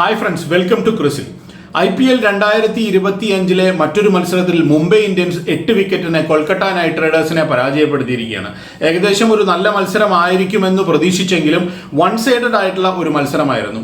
Hi friends welcome to ക്രിസിൽ I P L രണ്ടായിരത്തി ഇരുപത്തി അഞ്ചിലെ മറ്റൊരു മത്സരത്തിൽ മുംബൈ ഇന്ത്യൻസ് എട്ട് വിക്കറ്റിന് കൊൽക്കത്ത നൈറ്റ് റൈഡേഴ്സിനെ പരാജയപ്പെടുത്തിയിരിക്കുകയാണ്. ഏകദേശം ഒരു നല്ല മത്സരമായിരിക്കുമെന്ന് പ്രതീക്ഷിച്ചെങ്കിലും വൺ സൈഡഡ് ആയിട്ടുള്ള ഒരു മത്സരമായിരുന്നു.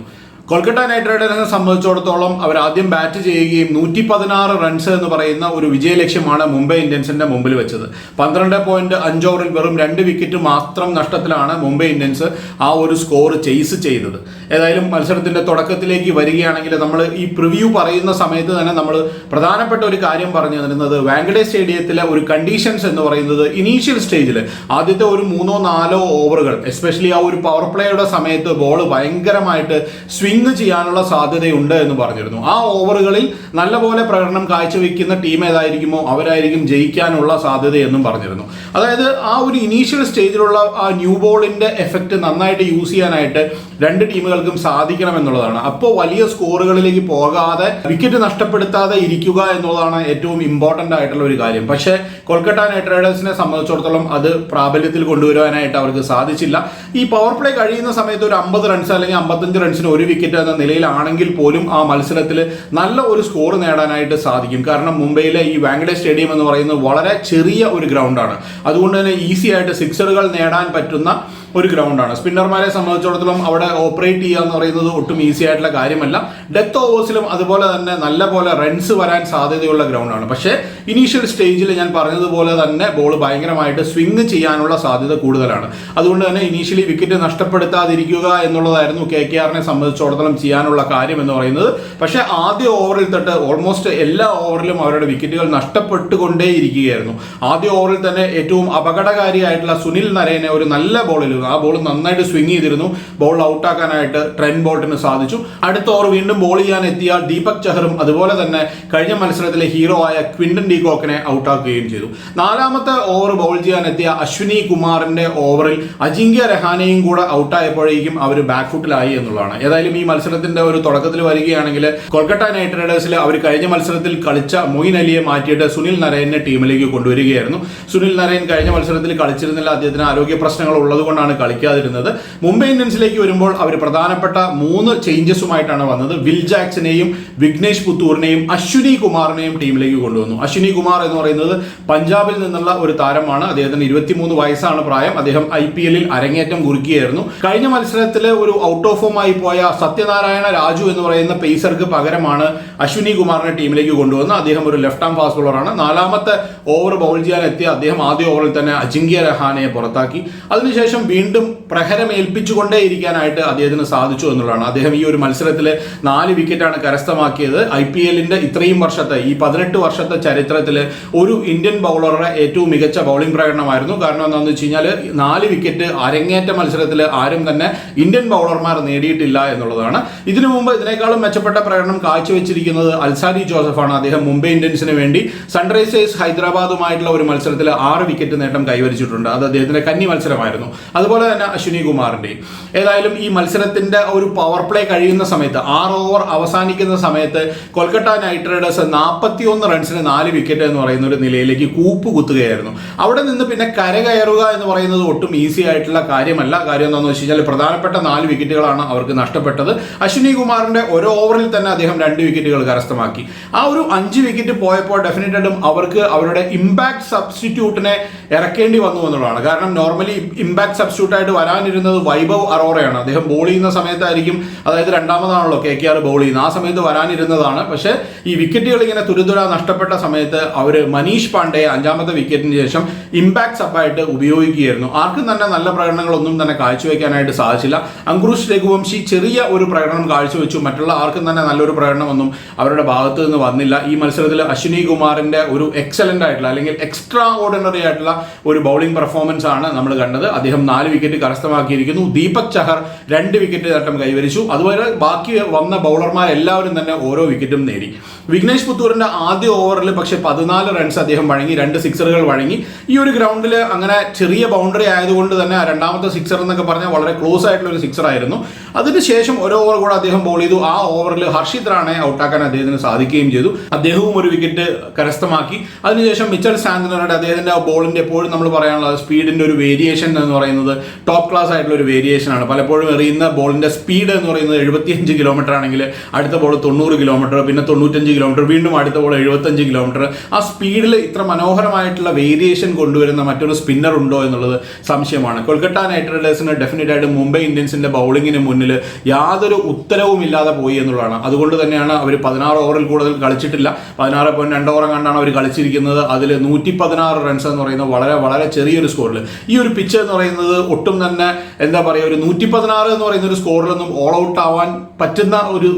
കൊൽക്കത്ത നൈറ്റ് റൈഡേഴ്സിനെ സംബന്ധിച്ചിടത്തോളം അവർ ആദ്യം ബാറ്റ് ചെയ്യുകയും നൂറ്റി പതിനാറ് റൺസ് എന്ന് പറയുന്ന ഒരു വിജയ ലക്ഷ്യമാണ് മുംബൈ ഇന്ത്യൻസിന്റെ മുമ്പിൽ വെച്ചത്. പന്ത്രണ്ട് പോയിന്റ് അഞ്ച് ഓവറിൽ വെറും രണ്ട് വിക്കറ്റ് മാത്രം നഷ്ടത്തിലാണ് മുംബൈ ഇന്ത്യൻസ് ആ ഒരു സ്കോർ ചെയ്സ് ചെയ്തത്. ഏതായാലും മത്സരത്തിന്റെ തുടക്കത്തിലേക്ക് വരികയാണെങ്കിൽ നമ്മൾ ഈ പ്രിവ്യൂ പറയുന്ന സമയത്ത് തന്നെ നമ്മൾ പ്രധാനപ്പെട്ട ഒരു കാര്യം പറഞ്ഞു തരുന്നത് വാങ്കഡേ സ്റ്റേഡിയത്തിലെ ഒരു കണ്ടീഷൻസ് എന്ന് പറയുന്നത് ഇനീഷ്യൽ സ്റ്റേജിൽ ആദ്യത്തെ ഒരു മൂന്നോ നാലോ ഓവറുകൾ എസ്പെഷ്യലി ആ ഒരു പവർ പ്ലേയുടെ സമയത്ത് ബോൾ ഭയങ്കരമായിട്ട് സ്വിംഗ് ചെയ്യാനുള്ള സാധ്യതയുണ്ട് എന്ന് പറഞ്ഞിരുന്നു. ആ ഓവറുകളിൽ നല്ലപോലെ പ്രകടനം കാഴ്ചവെക്കുന്ന ടീം ഏതായിരിക്കുമോ അവരായിരിക്കും ജയിക്കാനുള്ള സാധ്യതയെന്നും പറഞ്ഞിരുന്നു. അതായത് ആ ഒരു ഇനീഷ്യൽ സ്റ്റേജിലുള്ള ആ ന്യൂ ബോളിന്റെ എഫക്റ്റ് നന്നായിട്ട് യൂസ് ചെയ്യാനായിട്ട് രണ്ട് ടീമുകൾക്കും സാധിക്കണം എന്നുള്ളതാണ് അപ്പോൾ വലിയ സ്കോറുകളിലേക്ക് പോകാതെ വിക്കറ്റ് നഷ്ടപ്പെടുത്താതെ ഇരിക്കുക എന്നുള്ളതാണ് ഏറ്റവും ഇമ്പോർട്ടന്റ് ആയിട്ടുള്ള ഒരു കാര്യം. പക്ഷേ കൊൽക്കത്ത നൈറ്റ് റൈഡേഴ്സിനെ സംബന്ധിച്ചിടത്തോളം അത് പ്രാബല്യത്തിൽ കൊണ്ടുവരുവാനായിട്ട് അവർക്ക് സാധിച്ചില്ല. ഈ പവർ പ്ലേ കഴിയുന്ന സമയത്ത് ഒരു അമ്പത് റൺസ് അല്ലെങ്കിൽ അമ്പത്തഞ്ച് റൺസിന് ഒരു വിക്കറ്റ് എന്ന നിലയിലാണെങ്കിൽ പോലും ആ മത്സരത്തിൽ നല്ല ഒരു സ്കോർ നേടാനായിട്ട് സാധിക്കും. കാരണം മുംബൈയിലെ ഈ വാങ്കഡേ സ്റ്റേഡിയം എന്ന് പറയുന്നത് വളരെ ചെറിയ ഒരു ഗ്രൗണ്ടാണ് അതുകൊണ്ട് തന്നെ ഈസി ആയിട്ട് സിക്സറുകൾ നേടാൻ പറ്റുന്ന ഒരു ഗ്രൗണ്ടാണ്. സ്പിന്നർമാരെ സംബന്ധിച്ചിടത്തോളം അവിടെ ഓപ്പറേറ്റ് ചെയ്യുക എന്ന് പറയുന്നത് ഒട്ടും ഈസി ആയിട്ടുള്ള കാര്യമല്ല. ഡെത്ത് ഓവേഴ്സിലും അതുപോലെ തന്നെ നല്ല പോലെ റൺസ് വരാൻ സാധ്യതയുള്ള ഗ്രൗണ്ടാണ്. പക്ഷേ ഇനീഷ്യൽ സ്റ്റേജിൽ ഞാൻ പറഞ്ഞതുപോലെ തന്നെ ബോൾ ഭയങ്കരമായിട്ട് സ്വിങ് ചെയ്യാനുള്ള സാധ്യത കൂടുതലാണ്. അതുകൊണ്ട് തന്നെ ഇനീഷ്യലി വിക്കറ്റ് നഷ്ടപ്പെടുത്താതിരിക്കുക എന്നുള്ളതായിരുന്നു കെ കെ ആറിനെ സംബന്ധിച്ചിടത്തോളം ചെയ്യാനുള്ള കാര്യം എന്ന് പറയുന്നത്. പക്ഷേ ആദ്യ ഓവറിൽ തൊട്ട് ഓൾമോസ്റ്റ് എല്ലാ ഓവറിലും അവരുടെ വിക്കറ്റുകൾ നഷ്ടപ്പെട്ടുകൊണ്ടേയിരിക്കുകയായിരുന്നു. ആദ്യ ഓവറിൽ തന്നെ ഏറ്റവും അപകടകാരിയായിട്ടുള്ള സുനിൽ നരേനെ ഒരു നല്ല ബോളിൽ ആ ബോൾ നന്നായിട്ട് സ്വിങ് ചെയ്തിരുന്നു. ബോൾ ഔട്ടാക്കാനായിട്ട് ട്രെൻ ബോൾട്ടിന് സാധിച്ചു. അടുത്ത ഓവർ വീണ്ടും ബോൾ ചെയ്യാൻ എത്തിയ ദീപക് ചഹറും അതുപോലെ തന്നെ കഴിഞ്ഞ മത്സരത്തിലെ ഹീറോ ആയ ക്വിന്റൻ ഡീകോക്കിനെ ഔട്ടാക്കുകയും ചെയ്തു. നാലാമത്തെ ഓവർ ബോൾ ചെയ്യാൻ എത്തിയ അശ്വിനി കുമാറിന്റെ ഓവറിൽ അജിങ്ക്യ രഹാനെയും കൂടെ ഔട്ടായപ്പോഴേക്കും അവർ ബാക്ക് ഫുട്ടിലായി എന്നുള്ളതാണ്. ഏതായാലും ഈ മത്സരത്തിന്റെ ഒരു തുടക്കത്തിൽ വരികയാണെങ്കിൽ കൊൽക്കത്ത നൈറ്റ് റൈഡേഴ്സിൽ അവർ കഴിഞ്ഞ മത്സരത്തിൽ കളിച്ച മൊയിൻ അലിയെ മാറ്റിയിട്ട് സുനിൽ നരയനെ ടീമിലേക്ക് കൊണ്ടുവരികയായിരുന്നു. സുനിൽ നരയൻ കഴിഞ്ഞ മത്സരത്തിൽ കളിച്ചിരുന്നില്ല. അദ്ദേഹത്തിന് ആരോഗ്യ പ്രശ്നങ്ങൾ ഉള്ളതുകൊണ്ടാണ് കളിക്കാതിരുന്നത്. മുംബൈ ഇന്ത്യൻസിലേക്ക് വരുമ്പോൾ അവർ പ്രധാനപ്പെട്ട മൂന്ന് ചേഞ്ചസുമായിട്ടാണ് വന്നത്. വിൽ ജാക്സനെയും വിഘ്നേഷ് പുത്തൂറിനെയും അശ്വിനി കുമാറിനെയും ടീമിലേക്ക് കൊണ്ടുവന്നു. അശ്വിനി കുമാർ എന്ന് പറയുന്നത് പഞ്ചാബിൽ നിന്നുള്ള ഒരു താരമാണ്. അദ്ദേഹത്തിന് ഇരുപത്തിമൂന്ന് വയസ്സാണ് പ്രായം. അദ്ദേഹം ഐ പി എല്ലിൽ അരങ്ങേറ്റം കുറിക്കുകയായിരുന്നു കഴിഞ്ഞ മത്സരത്തിൽ ഒരു ഔട്ട് ഓഫ് ഫോമായി പോയ സത്യനാരായണ രാജു എന്ന് പറയുന്ന പേസർക്ക് പകരമാണ് അശ്വിനി കുമാറിനെ ടീമിലേക്ക് കൊണ്ടുവന്നത്. അദ്ദേഹം ഒരു ലെഫ്റ്റ് ആം ഫാസ്റ്റ് ബോളറാണ് നാലാമത്തെ ഓവർ ബൗൾ ചെയ്യാൻ എത്തിയ അദ്ദേഹം ആദ്യ ഓവറിൽ തന്നെ അജിങ്ക്യ രഹാനെ പുറത്താക്കി. അതിനുശേഷം വീണ്ടും പ്രഹരമേൽപ്പിച്ചുകൊണ്ടേയിരിക്കാനായിട്ട് അദ്ദേഹത്തിന് സാധിച്ചു എന്നുള്ളതാണ്. അദ്ദേഹം ഈ ഒരു മത്സരത്തിൽ നാല് വിക്കറ്റാണ് കരസ്ഥമാക്കിയത്. ഐ പി എല്ലിന്റെ ഇത്രയും വർഷത്തെ ഈ പതിനെട്ട് വർഷത്തെ ചരിത്രത്തിൽ ഒരു ഇന്ത്യൻ ബൗളറുടെ ഏറ്റവും മികച്ച ബൗളിംഗ് പ്രകടനമായിരുന്നു. കാരണം എന്താണെന്ന് വെച്ച് കഴിഞ്ഞാൽ നാല് വിക്കറ്റ് അരങ്ങേറ്റ മത്സരത്തിൽ ആരും തന്നെ ഇന്ത്യൻ ബൗളർമാർ നേടിയിട്ടില്ല എന്നുള്ളതാണ്. ഇതിനു മുമ്പ് ഇതിനേക്കാളും മെച്ചപ്പെട്ട പ്രകടനം കാഴ്ചവെച്ചിരിക്കുന്നത് അൽസാരി ജോസഫാണ്. അദ്ദേഹം മുംബൈ ഇന്ത്യൻസിന് വേണ്ടി സൺറൈസേഴ്സ് ഹൈദരാബാദുമായിട്ടുള്ള ഒരു മത്സരത്തിൽ ആറ് വിക്കറ്റ് നേട്ടം കൈവരിച്ചിട്ടുണ്ട്. അത് അദ്ദേഹത്തിന്റെ കന്നി മത്സരമായിരുന്നു. അതുപോലെ തന്നെ അശ്വിനി കുമാറിന്റെയും ഏതായാലും ഈ മത്സരത്തിന്റെ ഒരു പവർ പ്ലേ കഴിയുന്ന സമയത്ത് ആറ് ഓവർ അവസാനിക്കുന്ന സമയത്ത് കൊൽക്കത്ത നൈറ്റ് റൈഡേഴ്സ് നാൽപ്പത്തി ഒന്ന് റൺസിന് നാല് വിക്കറ്റ് എന്ന് പറയുന്ന ഒരു നിലയിലേക്ക് കൂപ്പ് കുത്തുകയായിരുന്നു. അവിടെ നിന്ന് പിന്നെ കരകയറുക എന്ന് പറയുന്നത് ഒട്ടും ഈസി ആയിട്ടുള്ള കാര്യമല്ല. കാര്യം എന്താണെന്ന് വെച്ച് കഴിഞ്ഞാൽ പ്രധാനപ്പെട്ട നാല് വിക്കറ്റുകളാണ് അവർക്ക് നഷ്ടപ്പെട്ടത്. അശ്വിനി കുമാറിന്റെ ഒരു ഓവറിൽ തന്നെ അദ്ദേഹം രണ്ട് വിക്കറ്റുകൾ കരസ്ഥമാക്കി. ആ ഒരു അഞ്ച് വിക്കറ്റ് പോയപ്പോൾ ഡെഫിനറ്റായിട്ടും അവർക്ക് അവരുടെ ഇമ്പാക്ട് സബ്സ്റ്റിറ്റ്യൂട്ടിനെ ഇറക്കേണ്ടി വന്നു എന്നുള്ളതാണ്. കാരണം നോർമലി ഇമ്പാക്ട് സബ്സ്റ്റിറ്റ്യൂട്ട് ആയിട്ട് വരാനിരുന്നത് വൈഭവ് അറോറയാണ്. അദ്ദേഹം ബോൾ ചെയ്യുന്ന സമയത്തായിരിക്കും അതായത് രണ്ടാമതാണല്ലോ കെ കെ ആർ ബോൾ ചെയ്യുന്നത്. ആ സമയത്ത് വരാനിരുന്നതാണ്. പക്ഷേ ഈ വിക്കറ്റുകൾ ഇങ്ങനെ തുരുതുര നഷ്ടപ്പെട്ട സമയത്ത് അവർ മനീഷ് പാണ്ഡെയെ അഞ്ചാമത്തെ വിക്കറ്റിന് ശേഷം ഇമ്പാക്ട് സബായിട്ട് ഉപയോഗിക്കുകയായിരുന്നു. ആർക്കും തന്നെ നല്ല പ്രകടനങ്ങളൊന്നും തന്നെ കാഴ്ചവെക്കാനായിട്ട് സാധിച്ചില്ല. അങ്കുഷ് രഘുവംശി ചെറിയ ഒരു പ്രകടനം കാഴ്ചവെച്ചു. മറ്റുള്ള ആർക്കും തന്നെ നല്ലൊരു പ്രകടനമൊന്നും അവരുടെ ഭാഗത്തു നിന്ന് വന്നില്ല. ഈ മത്സരത്തിൽ അശ്വിനി കുമാറിന്റെ ഒരു എക്സലന്റ് ആയിട്ടുള്ള അല്ലെങ്കിൽ എക്സ്ട്രാ ഓർഡിനറി ആയിട്ടുള്ള ഒരു ബൗളിംഗ് പെർഫോമൻസ് ആണ് നമ്മൾ കണ്ടത്. അദ്ദേഹം നാല് വിക്കറ്റ് കരസ്ഥമാക്കിയിരിക്കുന്നു. ദീപക് ചഹർ രണ്ട് വിക്കറ്റ് നേട്ടം കൈവരിച്ചു. അതുപോലെ ബാക്കി വന്ന ബൗളർമാരെല്ലാവരും തന്നെ ഓരോ വിക്കറ്റും നേടി. വിഘ്നേഷ് പുത്തൂറിന്റെ ആദ്യ ഓവറിൽ പക്ഷേ പതിനാല് റൺസ് അദ്ദേഹം വഴങ്ങി രണ്ട് സിക്സറുകൾ വഴങ്ങി. ഈ ഒരു ഗ്രൗണ്ടിൽ അങ്ങനെ ചെറിയ ബൗണ്ടറി ആയതുകൊണ്ട് തന്നെ രണ്ടാമത്തെ സിക്സർ എന്നൊക്കെ പറഞ്ഞാൽ വളരെ ക്ലോസ് ആയിട്ടുള്ള ഒരു സിക്സർ ആയിരുന്നു. അതിനുശേഷം ഒരു ഓവർ കൂടെ അദ്ദേഹം ബോൾ ചെയ്തു. ആ ഓവറിൽ ഹർഷിത് റാണെ ഔട്ടാക്കാൻ അദ്ദേഹത്തിന് സാധിക്കുകയും ചെയ്തു. അദ്ദേഹവും ഒരു വിക്കറ്റ് കരസ്ഥമാക്കി. അതിനുശേഷം മിച്ചൽ സാന്ത്വനയുടെ അദ്ദേഹത്തിന്റെ ബോളിന്റെ എപ്പോഴും നമ്മൾ പറയാനുള്ള സ്പീഡിന്റെ ഒരു വേരിയേഷൻ എന്ന് പറയുന്നത് ടോപ്പ് ക്ലാസ് ആയിട്ടുള്ള ഒരു വേരിയേഷൻ ആണ്. പലപ്പോഴും എറിയുന്ന ബോളിന്റെ സ്പീഡ് എന്ന് പറയുന്നത് എഴുപത്തിയഞ്ച് കിലോമീറ്റർ ആണെങ്കിൽ അടുത്ത ബോൾ തൊണ്ണൂറ് കിലോമീറ്റർ പിന്നെ തൊണ്ണൂറ്റഞ്ച് കിലോമീറ്റർ വീണ്ടും അടുത്ത ബോൾ എഴുപത്തഞ്ച് കിലോമീറ്റർ ആ സ്പീഡിൽ ഇത്ര മനോഹരമായിട്ടുള്ള വേരിയേഷൻ കൊണ്ടുവരുന്ന മറ്റൊരു സ്പിന്നർ ഉണ്ടോ എന്നുള്ളത് സംശയമാണ്. കൊൽക്കത്ത നൈറ്റ് റൈഡേഴ്സിന് ഡെഫിനറ്റ് ആയിട്ട് മുംബൈ ഇന്ത്യൻസിന്റെ ബൗളിങ്ങിന് മുന്നിൽ യാതൊരു ഉത്തരവും ഇല്ലാതെ പോയി എന്നുള്ളതാണ്. അതുകൊണ്ട് തന്നെയാണ് അവർ പതിനാറ് ഓവറിൽ കൂടുതൽ കളിച്ചിട്ടില്ല. പതിനാറ് പോയിന്റ് രണ്ട് ഓവർ കണ്ടാണ് അവർ കളിച്ചിരിക്കുന്നത്. അതിൽ നൂറ്റി പതിനാറ് റൺസ് എന്ന് പറയുന്നത് വളരെ വളരെ ചെറിയൊരു സ്കോറിൽ ഈ ഒരു പിച്ച് എന്ന് പറയുന്നത് ഒട്ടും തന്നെ എന്താ പറയുക ഒരു നൂറ്റി പതിനാറ് എന്ന് പറയുന്ന ഒരു സ്കോറിലൊന്നും ഓൾ ഔട്ട് ആവാൻ പറ്റുന്ന ഒരു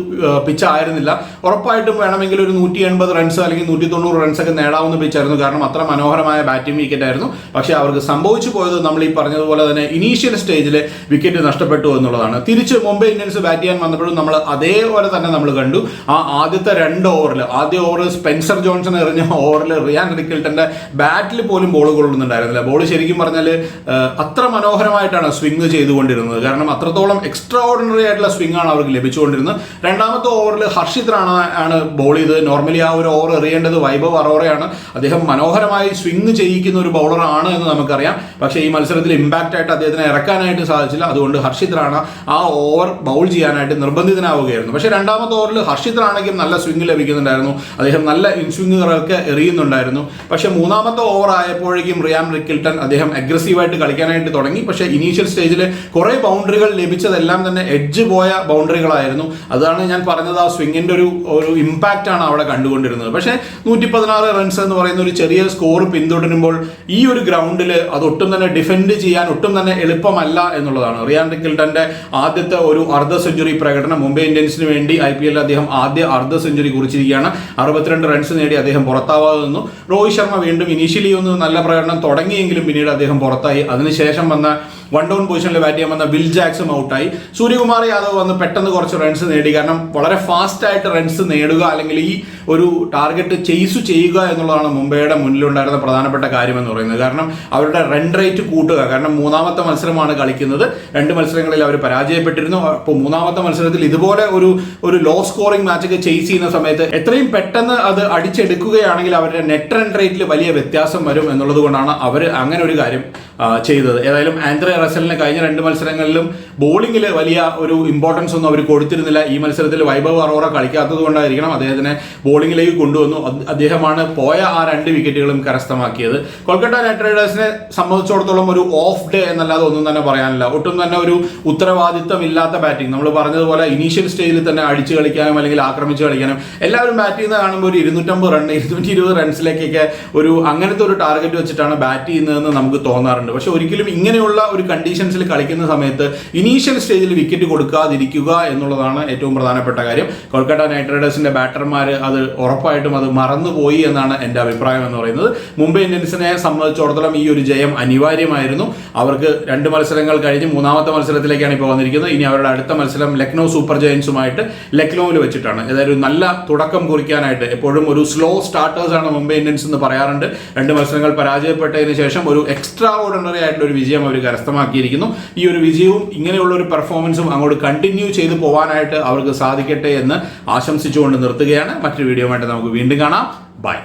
പിച്ച് ആയിരുന്നില്ല. ഉറപ്പായിട്ടും വേണമെങ്കിൽ ഒരു നൂറ്റി എൺപത് റൺസ് അല്ലെങ്കിൽ നൂറ്റി തൊണ്ണൂറ് റൺസ് ഒക്കെ നേടാവുന്ന പിച്ചായിരുന്നു കാരണം അത്ര മനോഹരമായ ബാറ്റിംഗ് വിക്കറ്റ് ആയിരുന്നു. പക്ഷേ അവർക്ക് സംഭവിച്ചു പോയത് നമ്മൾ ഈ പറഞ്ഞതുപോലെ തന്നെ ഇനീഷ്യൽ സ്റ്റേജിൽ വിക്കറ്റ് നഷ്ടപ്പെട്ടു എന്നുള്ളതാണ്. തിരിച്ച് മുംബൈ ഇന്ത്യൻസ് ബാറ്റ് ചെയ്യാൻ വന്നപ്പോഴും നമ്മൾ അതേപോലെ തന്നെ നമ്മൾ കണ്ടു. ആ ആദ്യത്തെ രണ്ട് ഓവറിൽ ആദ്യ ഓവർ സ്പെൻസർ ജോൺസൺ എറിഞ്ഞ ഓവറിൽ റിയാൻ റിക്കിൾട്ടന്റെ ബാറ്റിൽ പോലും ബോൾ കൊള്ളുന്നുണ്ടായിരുന്നില്ല. ബോൾ ശരിക്കും പറഞ്ഞാൽ അത്ര മനോഹരമായിട്ടാണ് സ്വിംഗ് ചെയ്തുകൊണ്ടിരുന്നത്. കാരണം അത്രത്തോളം എക്സ്ട്രാ ഓർഡിനറി ആയിട്ടുള്ള സ്വിംഗ് ആണ് അവർക്ക് ലഭിച്ചുകൊണ്ടിരുന്നത്. രണ്ടാമത്തെ ഓവറിൽ ഹർഷിത് റാണ ആണ് ബോൾ ചെയ്തത്. നോർമലി ആ ഒരു ഓവർ എറിയേണ്ടത് വൈഭവ് അറോറയാണ്. അദ്ദേഹം മനോഹരമായി സ്വിംഗ് ചെയ്യിക്കുന്ന ഒരു ബൗളർ ആണ് എന്ന് നമുക്കറിയാം. പക്ഷേ ഈ മത്സരത്തിൽ ഇമ്പാക്റ്റ് ആയിട്ട് അദ്ദേഹത്തിന് ഇറക്കാനായിട്ട് സാധിച്ചില്ല. അതുകൊണ്ട് ഹർഷിത് റാണ ആ ഓവർ ബൗൾ ചെയ്യാനായിട്ട് നിർബന്ധിതനാവുകയായിരുന്നു. പക്ഷേ രണ്ടാമത്തെ ഓവറിൽ ഹർഷിത് റാണയ്ക്കും നല്ല സ്വിംഗ് ലഭിക്കുന്നുണ്ടായിരുന്നു. അദ്ദേഹം നല്ല ഇൻസ്വിങ്ങുകളൊക്കെ എറിയുന്നുണ്ടായിരുന്നു. പക്ഷേ മൂന്നാമത്തെ ഓവർ ആയപ്പോഴേക്കും റിയാം റിക്കിൽട്ടൺ അദ്ദേഹം അഗ്രസീവായിട്ട് കളിക്കാനായിട്ട് തുടങ്ങി. പക്ഷേ ഇനീഷ്യൽ സ്റ്റേജിൽ കുറേ ബൗണ്ടറികൾ ലഭിച്ചതെല്ലാം തന്നെ എഡ്ജ് പോയ ബൗണ്ടറികളായിരുന്നു അതാണ് ഞാൻ പറഞ്ഞത് ആ സ്വിങ്ങിന്റെ ഒരു ഒരു ഇമ്പാക്റ്റ് ആണ് അവിടെ കണ്ടുകൊണ്ടിരുന്നത്. പക്ഷേ നൂറ്റി പതിനാറ് റൺസ് എന്ന് പറയുന്ന ഒരു ചെറിയ സ്കോർ പിന്തുടരുമ്പോൾ ഈ ഒരു ഗ്രൗണ്ടിൽ അത് ഒട്ടും തന്നെ ഡിഫെൻഡ് ചെയ്യാൻ ഒട്ടും തന്നെ എളുപ്പമല്ല എന്നുള്ളതാണ്. റിയാൻ റിക്കിൾട്ടന്റെ ആദ്യത്തെ ഒരു അർദ്ധ സെഞ്ചുറി പ്രകടനം മുംബൈ ഇന്ത്യൻസിന് വേണ്ടി ഐ പി എല്ലിൽ അദ്ദേഹം ആദ്യ അർദ്ധ സെഞ്ചുറി കുറിച്ചിരിക്കുകയാണ്. അറുപത്തിരണ്ട് റൺസ് നേടി അദ്ദേഹം പുറത്താവാതെ നിന്നു. രോഹിത് ശർമ്മ വീണ്ടും ഇനീഷ്യലി ഒന്ന് നല്ല പ്രകടനം തുടങ്ങിയെങ്കിലും പിന്നീട് അദ്ദേഹം പുറത്തായി. അതിനുശേഷം വന്ന aslında വൺ ഡൗൺ പൊസിഷനിൽ ബാറ്റ് ചെയ്യാൻ വന്ന വിൽ ജാക്സും ഔട്ടായി സൂര്യകുമാർ യാദവ് വന്ന് പെട്ടെന്ന് കുറച്ച് റൺസ് നേടി. കാരണം വളരെ ഫാസ്റ്റ് ആയിട്ട് റൺസ് നേടുക അല്ലെങ്കിൽ ഈ ഒരു ടാർഗറ്റ് ചെയ്സ് ചെയ്യുക എന്നുള്ളതാണ് മുംബൈയുടെ മുന്നിലുണ്ടായിരുന്ന പ്രധാനപ്പെട്ട കാര്യം എന്ന് പറയുന്നത്. കാരണം അവരുടെ റൺ റേറ്റ് കൂട്ടുക. കാരണം മൂന്നാമത്തെ മത്സരമാണ് കളിക്കുന്നത്. രണ്ട് മത്സരങ്ങളിൽ അവർ പരാജയപ്പെട്ടിരുന്നു. അപ്പോൾ മൂന്നാമത്തെ മത്സരത്തിൽ ഇതുപോലെ ഒരു ഒരു ലോ സ്കോറിംഗ് മാച്ചൊക്കെ ചെയ്സ് ചെയ്യുന്ന സമയത്ത് എത്രയും പെട്ടെന്ന് അത് അടിച്ചെടുക്കുകയാണെങ്കിൽ അവരുടെ നെറ്റ് റൺ റേറ്റിൽ വലിയ വ്യത്യാസം വരും എന്നുള്ളത് കൊണ്ടാണ് അവർ അങ്ങനെ ഒരു കാര്യം ചെയ്തത്. ഏതായാലും ആൻഡ്രെ റസലിന് കഴിഞ്ഞ രണ്ട് മത്സരങ്ങളിലും ബോളിംഗിൽ വലിയ ഒരു ഇമ്പോർട്ടൻസ് ഒന്നും അവർ കൊടുത്തിരുന്നില്ല. ഈ മത്സരത്തിൽ വൈഭവ് അറോറ കളിക്കാത്തത് കൊണ്ടായിരിക്കണം അദ്ദേഹത്തിനെ ബോളിംഗിലേക്ക് കൊണ്ടുവന്നു. അദ്ദേഹമാണ് പോയ ആ രണ്ട് വിക്കറ്റുകളും കരസ്ഥമാക്കിയത്. കൊൽക്കത്ത നൈറ്റ് റൈഡേഴ്സിനെ സംബന്ധിച്ചിടത്തോളം ഒരു ഓഫ് ഡേ എന്നല്ലാതെ ഒന്നും തന്നെ പറയാനില്ല. ഒട്ടും തന്നെ ഒരു ഉത്തരവാദിത്തം ഇല്ലാത്ത ബാറ്റിംഗ് നമ്മൾ പറഞ്ഞതുപോലെ ഇനീഷ്യൽ സ്റ്റേജിൽ തന്നെ അടിച്ചു കളിക്കാനും അല്ലെങ്കിൽ ആക്രമിച്ച് കളിക്കാനും എല്ലാവരും ബാറ്റ് ചെയ്യുന്നത് കാണുമ്പോൾ ഒരു ഇരുന്നൂറ്റമ്പത് റൺ ഇരുന്നൂറ്റി ഇരുപത് റൺസിലേക്കൊക്കെ ഒരു അങ്ങനത്തെ ഒരു ടാർഗറ്റ് വെച്ചിട്ടാണ് ബാറ്റ് ചെയ്യുന്നതെന്ന് നമുക്ക് തോന്നാറുണ്ട്. പക്ഷെ ഒരിക്കലും ഇങ്ങനെയുള്ള ഒരു കണ്ടീഷൻസിൽ കളിക്കുന്ന സമയത്ത് ഇനീഷ്യൽ സ്റ്റേജിൽ വിക്കറ്റ് കൊടുക്കാതിരിക്കുക എന്നുള്ളതാണ് ഏറ്റവും പ്രധാനപ്പെട്ട കാര്യം. കൊൽക്കത്ത നൈറ്റ് റൈഡേഴ്സിന്റെ ബാറ്റർമാർ അത് ഉറപ്പായിട്ടും അത് മറന്നുപോയി എന്നാണ് എന്റെ അഭിപ്രായം എന്ന് പറയുന്നത്. മുംബൈ ഇന്ത്യൻസിനെ സംബന്ധിച്ചിടത്തോളം ഈ ഒരു ജയം അനിവാര്യമായിരുന്നു. അവർക്ക് രണ്ട് മത്സരങ്ങൾ കഴിഞ്ഞ് മൂന്നാമത്തെ മത്സരത്തിലേക്കാണ് ഇപ്പോൾ വന്നിരിക്കുന്നത്. ഇനി അവരുടെ അടുത്ത മത്സരം ലക്നൗ സൂപ്പർ ജയൻസുമായിട്ട് ലക്നൌവിൽ വെച്ചിട്ടാണ്. അതായത് നല്ല തുടക്കം കുറിക്കാനായിട്ട് എപ്പോഴും ഒരു സ്ലോ സ്റ്റാർട്ടേഴ്സ് ആണ് മുംബൈ ഇന്ത്യൻസ് എന്ന് പറയാറുണ്ട്. രണ്ട് മത്സരങ്ങൾ പരാജയപ്പെട്ടതിന് ശേഷം ഒരു എക്സ്ട്രാ ഓർഡിനറി ആയിട്ടുള്ള ഒരു വിജയം അവർ കരസ്ഥമാക്കിയിരിക്കുന്നു ഈ ഒരു വിജയവും ഇങ്ങനെയുള്ള ഒരു പെർഫോമൻസും അങ്ങോട്ട് കണ്ടിന്യൂ ചെയ്തു പോകാനായിട്ട് അവർക്ക് സാധിക്കട്ടെ എന്ന് ആശംസിച്ചുകൊണ്ട് നിർത്തുകയാണ്. മറ്റൊരു വീഡിയോ നമുക്ക് വീണ്ടും കാണാം. ബൈ